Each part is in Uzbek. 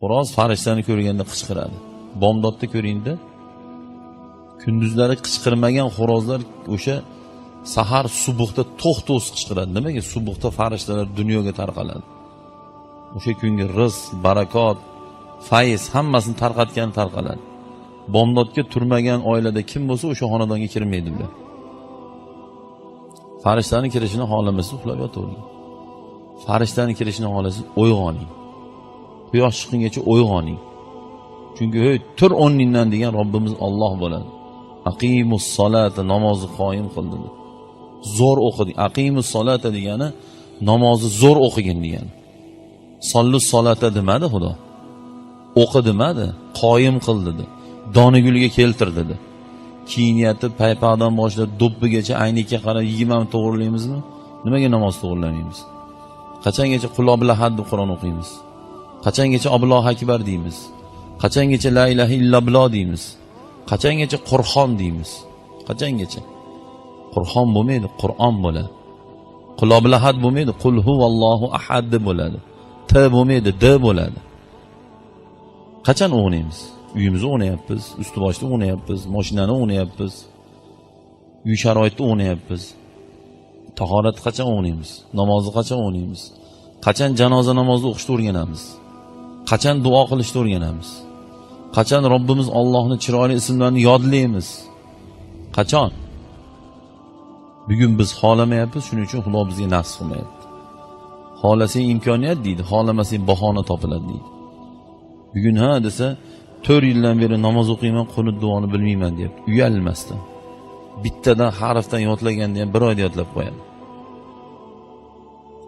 xo'roz farishtani ko'rganda qichqiradi. Bomdodda ko'ringda kunduzlari qichqirmagan xo'rozlar o'sha sahar subuhda to'x to's qichqiradi. Nimaga? Subuhda farishtalar dunyoga tarqaladi. O'sha kungi rizq barakot fayz hammasini tarqatgani tarqaladi. Bomdodga turmagan oilada kim bo'lsa o'sha xonadonga kirmaydi ular farishtani kirishini xohlamasa uxlab yotavering farishtani kirishini xohlasangiz uyg'oning quyosh chiqqungacha uyg'oning. Chunki hey tur o'rningdan degan robbimiz olloh bo'ladi. Aqimus solata namozni qoyim qil dedi zo'r o'qiding. Aqimus solata degani namozni zo'r o'qigin degani. Sollu solata demadi xudo. O'qi demadi qoyim qil dedi. Donigulga keltir dedi. Kiyinyapti paypoqdan boshlab do'ppigacha aynikka qarab yigirma to'g'rilaymizmi? To'g'irlaymizmi nimaga namoz to'g'irlamaymiz qachongacha qulobilahad deb qur'on o'qiymiz? Qachongacha obloh akbar deymiz? Qachongacha la ilaha illalloh deymiz? Qachongacha qurxon deymiz? Qachongacha? Qurxon bo'lmaydi qur'on bo'ladi. Qulobilahad bo'lmaydi qul huvallohu ahad deb bo'ladi. T bo'lmaydi d bo'ladi. Qachon o'g'naymiz uyimizni o'ynayapmiz usti boshni o'ynayapmiz moshinani o'ynayapmiz. Uy sharoitida o'ynayapmiz. Tahoratni qachon o'ynaymiz? Namozni qachon o'ynaymiz? Qachon janoza namozini o'qishni o'rganamiz? Qachon duo qilishni o'rganamiz? Qachon robbimiz ollohni chiroyli ismlarini yodlaymiz? Qachon? Bugun biz xohlamayapmiz shuning uchun xudo bizga nasib qilmayapti. Xohlasang imkoniyat deydi xohlamasang bahona topiladi deydi. Bugun ha desa to'rt yildan beri namoz o'qiyman qunut duoni bilmayman deyapti uyalmasdan bittadan harfdan yodlaganda ham bir oyda yodlab qo'yadi.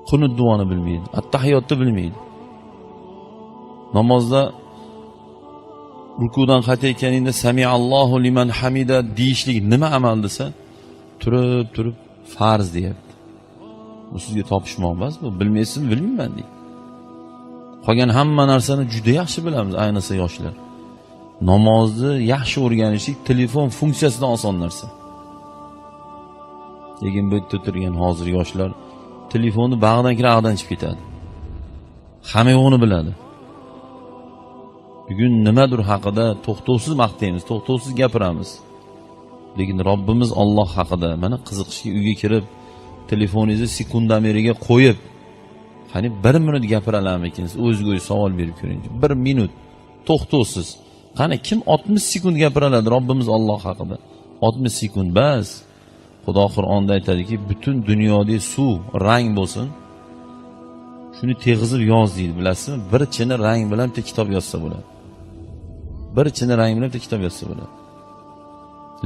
Qunut duoni bilmaydi attahiyotni bilmaydi. Namozda rukudan qaytayotganingda samiallohu liman hamida deyishlik nima amal desa turib turib farz deyapti. Bu sizga topishmoq emas bu bilmaysizmi bilmayman deydi. Qolgan hamma narsani juda yaxshi bilamiz ayniqsa yoshlar. Namozni yaxshi o'rganishlik telefon funksiyasidan oson narsa. Lekin bu yerda o'tirgan hozir yoshlar telefonni bag'dan kirib ag'dan chiqib ketadi. Hamma yo'g'ini biladi. Bugun nimadir haqida to'xtovsiz maqtaymiz to'xtovsiz gapiramiz. Lekin robbimiz olloh haqida mana qiziqishga uyga kirib telefoningizni sekundameriga qo'yib qani bir minut gapiralarmikins o'ziga o'zi savol berib ko'ring. Bir minut. To'xtovsiz. Qani kim oltmish sekund gapira oladi robbimiz olloh haqida? Oltmish sekund bas. Xudo qur'onda aytadiki butun dunyodagi suv rang bo'lsin. Shuni teg'izib yoz deydi bilasizmi? Bir chini rang bilan bitta kitob yozsa bo'ladi bir chin rang bilan bitta kitob yozsa bo'ladi.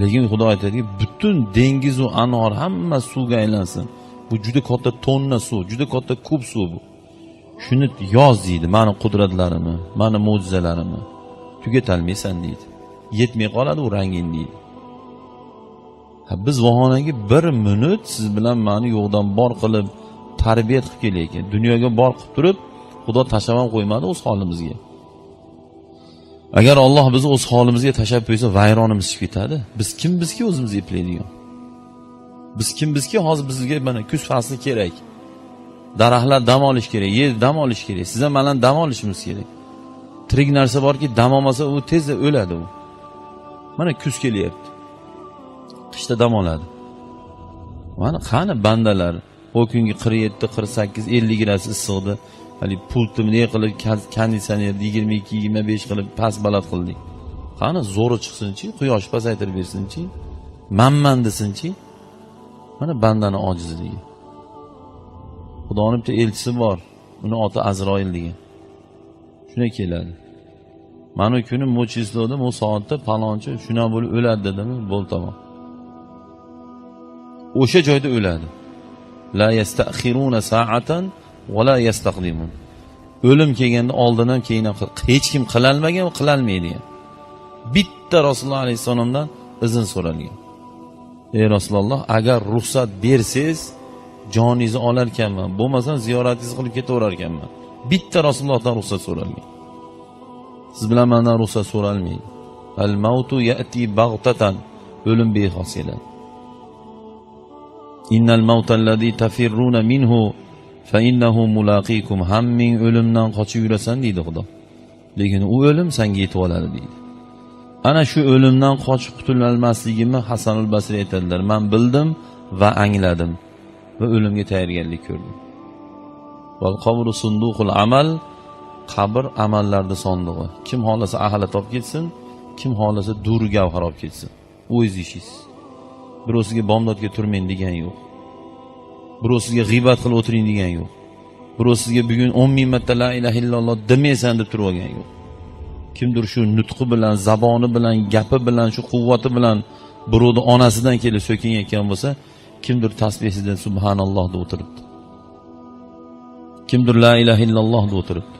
Lekin xudo aytadiki butun dengizu anor hamma suvga aylansin. Bu juda katta tonna suv juda katta kub suv bu. Shuni yoz deydi mani qudratlarimni mani mo'jizalarimni tugatolmaysan deydi. Yetmay qoladi u ranging deydi. Ha biz vaholanki bir minut siz bilan mani yo'qdan bor qilib tarbiya qilib kelayotgan dunyoga bor qilib turib xudo tashlab ham qo'ymadi o'z holimizga. Agar olloh bizni o'z holimizga tashlab qo'ysa vayronimiz chiqib ketadi. Biz kim bizki o'zimizni eplaydigan? Biz kim bizki hozir bizga mana kuz fasli kerak. Daraxtlar dam olish kerak yer dam olish kerak. Siz ham man dam olishimiz kerak. Tirik narsa borki dam olmasa u tezda o'ladi u. Mana kuz kelyapti. Qishda dam oladi. Mana qani bandalar? U kungi qirq yetti qirq sakkiz ellik gradus issiqda haligi pultni bunday qilib konditsionerni yigirma ikki yigirma besh qilib past baland qildik qani zo'ri chiqsinchi quyosh pasaytirib bersinchi manman desinchi mana bandani ojizligi xudoni bitta elchisi bor uni oti azroil degan shunday keladi mana u kuni bu числоda bu soatda palonchi shunaqa bo'lib o'ladi dedimi bo'ldi tamom o'sha joyda o'ladi la yastaxiruna sa'atan va la yastaqdimun O'lim kelganda oldin ham keyin ham hech kim qilolmagan va qilolmaydi ham bitta rasululloh alayhissalomdan izn so'ralgan. Ey rasululloh agar ruxsat bersangiz joningizni olarkanman bo'lmasam ziyoratingizni qilib ketaverarkanman. Bitta rasulullohdan ruxsat so'ralgan siz bilan mandan ruxsat so'ralmaydi al mautu yati bag'tatan o'lim bexos keladi innal mautallazi tafirruna minhu fa innahu mulaqikum hamming o'limdan qochib yurasan deydi xudo lekin u o'lim senga yetib oladi deydi ana shu o'limdan qochib qutulolmasligimni hasanul basriy aytadilar man bildim va angladim va o'limga tayyorgarlik ko'rdim val qabru sunduqul amal qabr amallarni sondig'i kim xohlasa ahlat olib ketsin kim xohlasa dur gavhar olib ketsin o'z ishingiz birovsiga bomdodga turmang degani yo'q birov sizga g'iybat qilib o'tiring degani yo'q. Birov sizga bugun o'n ming marta la ilaha illalloh demaysan deb turib olgani yo'q. Kimdir shu nutqi bilan zaboni bilan gapi bilan shu quvvati bilan birovni onasidan kelib so'kinayotgan bo'lsa kimdir tasbehsizda subhanalloh deb o'tiribdi. Kimdir la ilaha illalloh deb o'tiribdi.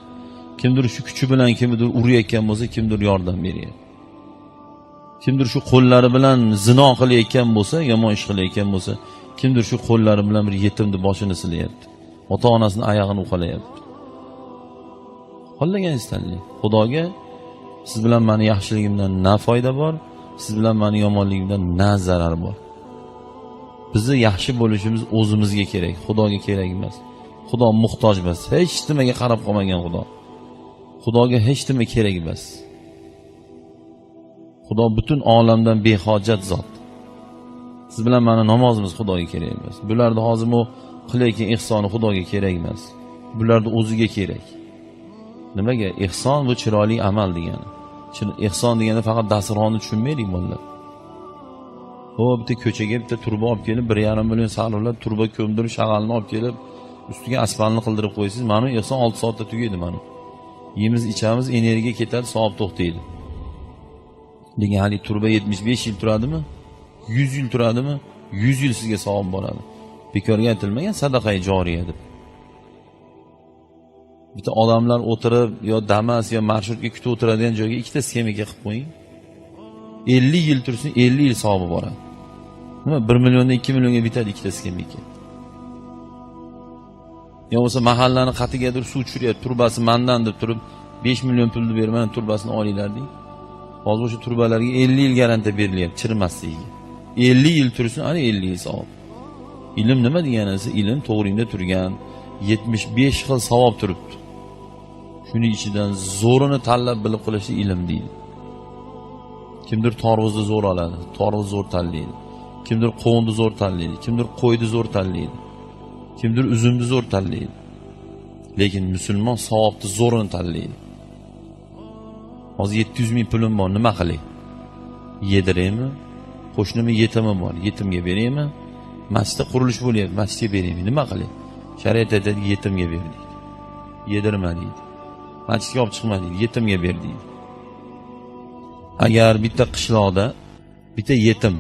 Kimdir shu kuchi bilan kimdir urayotgan bo'lsa kimdir yordam beryapti. Kimdir shu qo'llari bilan zino qilayotgan bo'lsa yomon ish qilayotgan bo'lsa kimdir shu qo'llari bilan bir yetimni boshini silayapti ota onasini oyog'ini uqalayapti xohlaganingizni tanlang xudoga siz bilan mani yaxshiligimdan na foyda bor siz bilan mani yomonligimdan na zarar bor. Bizni yaxshi bo'lishimiz o'zimizga kerak xudoga kerak emas. Xudo muhtoj emas. Hech nimaga qarab qolmagan xudo. Xudoga hech nima kerak emas. Xudo butun olamdan behojat zot. Siz bilan mani namozimiz xudoga kerak emas. Bularni hozir bu qilayotgan ehsoni xudoga kerak emas. Bularni o'ziga kerak. Nimaga? Ehson bu chiroyli amal degani. Ehson deganda faqat dasturxonni tushunmaylik bolalar. Ho bitta ko'chaga bitta turba olib kelib bir yarim million sarflab turba ko'mdirib shag'alni olib kelib ustiga asfaltni qildirib qo'ysangiz mana bu ehson olti soatda tugaydi mana yeymiz ichamiz energiya ketadi savob to'xtaydi. Lekin haligi turba yetmish besh yil turadimi? Yuz yil turadimi? Yuz yil sizga savob bo'ladi bekorga aytilmagan sadaqai joriya deb. Bitta odamlar o'tirib yo damas yo marshrutga kutib o'tiradigan joyga ikkita sxemaga qilib qo'ying. Ellik yil tursin ellik yil savobi boradi. Nima bir milliondan ikki millionga bitadi ikkita skameyka yo bo'lmasa mahallani qatigadir suv tushiryapti turbasi mandan deb turib besh million pulni berib mana turbasini olinglar deng. Hozir o'sha turbalarga ellik yil garantiya berilyapti chirimasligiga ellik yil tursin ana ellik yil savob. Ilm nima deganisi ilm to'g'ringda turgan yetmish besh xil savob turibdi. Shuning ichidan zo'rini tanlab bilib qilishni ilm deydi. Kimdir torvuzni zo'r oladi torvuz zo'r tanlaydi. Kimdir qovunni zo'r tanlaydi kimdir qo'yni zo'r tanlaydi. Kimdir uzumni zo'r tanlaydi. Lekin musulmon savobni zo'rini tanlaydi. Hozir yetti yuz ming pulim bor nima qilay? Yediraymi? Qo'shnimni yetimim bor yetimga beraymi? Masjidda qurilish bo'lyapti masjidga beraymi? Nima qilay? Shariat aytadi yetimga ber deydi. Yedirma deydi. Masjidga olib chiqma deydi yetimga ber deydi. Agar bitta qishloqda bitta yetim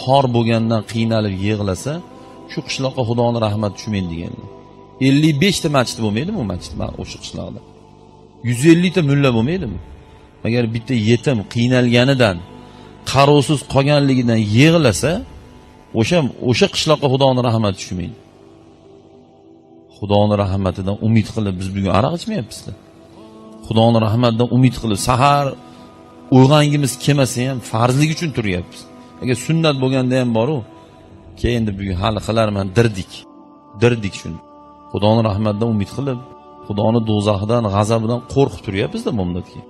xor bo'lgandan qiynalib yig'lasa shu qishloqqa xudoni rahmati tushmaydi deganlar ellik beshta masjid bo'lmaydimi u masjid o'sha qishloqda? yuz ellikta mulla bo'lmaydimi? Agar bitta yetim qiynalganidan qarovsiz qolganligidan yig'lasa o'sha o'sha qishloqqa xudoni rahmati tushmaydi. Xudoni rahmatidan umid qilib biz bugun aroq ichmayapmizda xudoni rahmatidan umid qilib sahar uyg'ongimiz kelmasa ham farzlik uchun turyapmiz. Agar sunnat bo'lganda ham boru keyin endi bugun hali qilarman dirdik. Dirdik shuni. Xudoni rahmatidan umid qilib xudoni do'zaxidan g'azabidan qo'rqib turyapmizda bomdodga